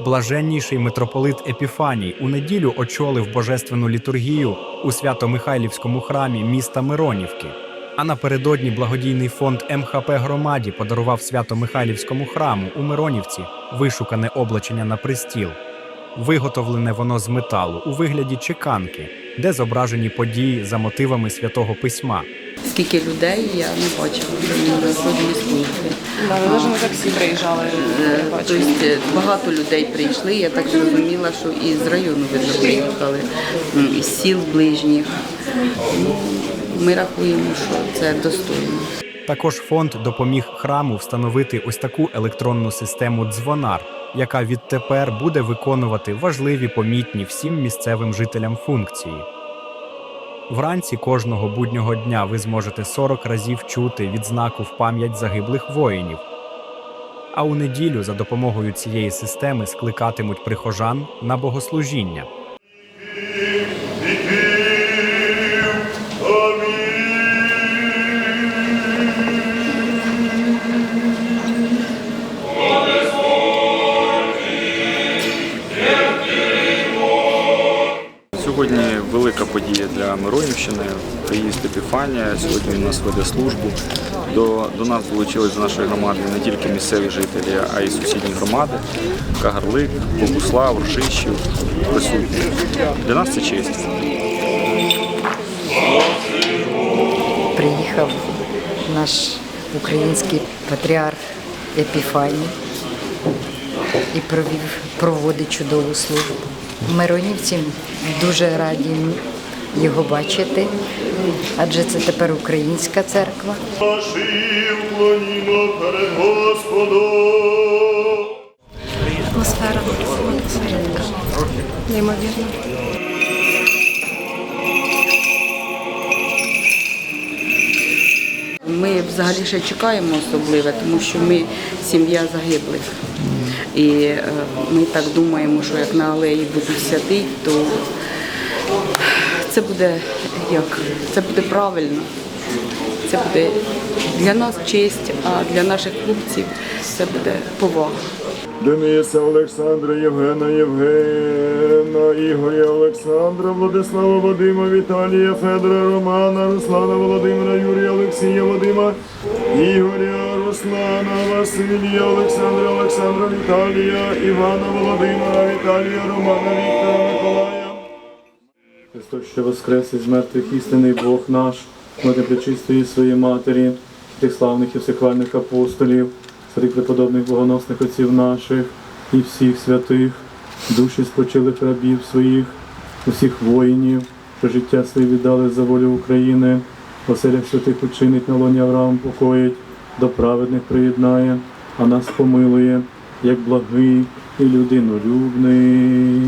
Блаженніший митрополит Епіфаній у неділю очолив божественну літургію у Свято-Михайлівському храмі міста Миронівки. А напередодні благодійний фонд МХП громаді подарував Свято-Михайлівському храму у Миронівці вишукане облачення на пристіл. Виготовлене воно з металу у вигляді чеканки, де зображені події за мотивами святого письма. Скільки людей я не бачила на кожній службі. Да, ви навіть на таксі приїжджали. Тобто багато людей прийшли. Я так зрозуміла, що і з району видно приїхали, м, із сіл ближніх. Ну, Ми рахуємо, що це достойно. Також фонд допоміг храму встановити ось таку електронну систему дзвонар, яка відтепер буде виконувати важливі помітні всім місцевим жителям функції. Вранці кожного буднього дня ви зможете 40 разів чути відзнаку в пам'ять загиблих воїнів. А у неділю за допомогою цієї системи скликатимуть прихожан на богослужіння. Сьогодні велика подія для Миронівщини. Приїзд Епіфанія. Сьогодні він нас веде службу. До, до нас долучились до нашої громади не тільки місцеві жителі, а й сусідні громади. Кагарлик, Богуслав, Ржищів присутні. Для нас це честь. приїхав наш український патріарх Епіфаній і провів, проводить чудову службу. Миронівці дуже раді його бачити, адже це тепер українська церква. Вклонімо перед Господом. Атмосфера, така неймовірна. Ми взагалі ще чекаємо особливе, тому що ми сім'я загиблих. І е, ми так думаємо, що як на алеї будуть святи, то це буде як це буде правильно. Це буде для нас честь, а для наших хлопців це буде повага. Дениса Олександра, Євгена, Євгена, Ігоря Олександра, Владислава Вадима, Віталія, Федора, Романа, Руслана, Володимира, Юрія, Олексія, Вадима, Ігоря, Руслана, Василія, Олександра, Олександра, Віталія, Івана, Володимира, Віталія, Романа, Віктора, Миколая. Христос, що воскрес із мертвих істинний Бог наш, моди пречистої своєї матері, тих славних і всехвальних апостолів, старих преподобних богоносних отців наших і всіх святих, душі спочилих рабів своїх, усіх воїнів, що життя своє віддали за волю України, оселях святих учинить на лоні Авраам покоїть, до праведних приєднає, а нас помилує, як благий і людинолюбний.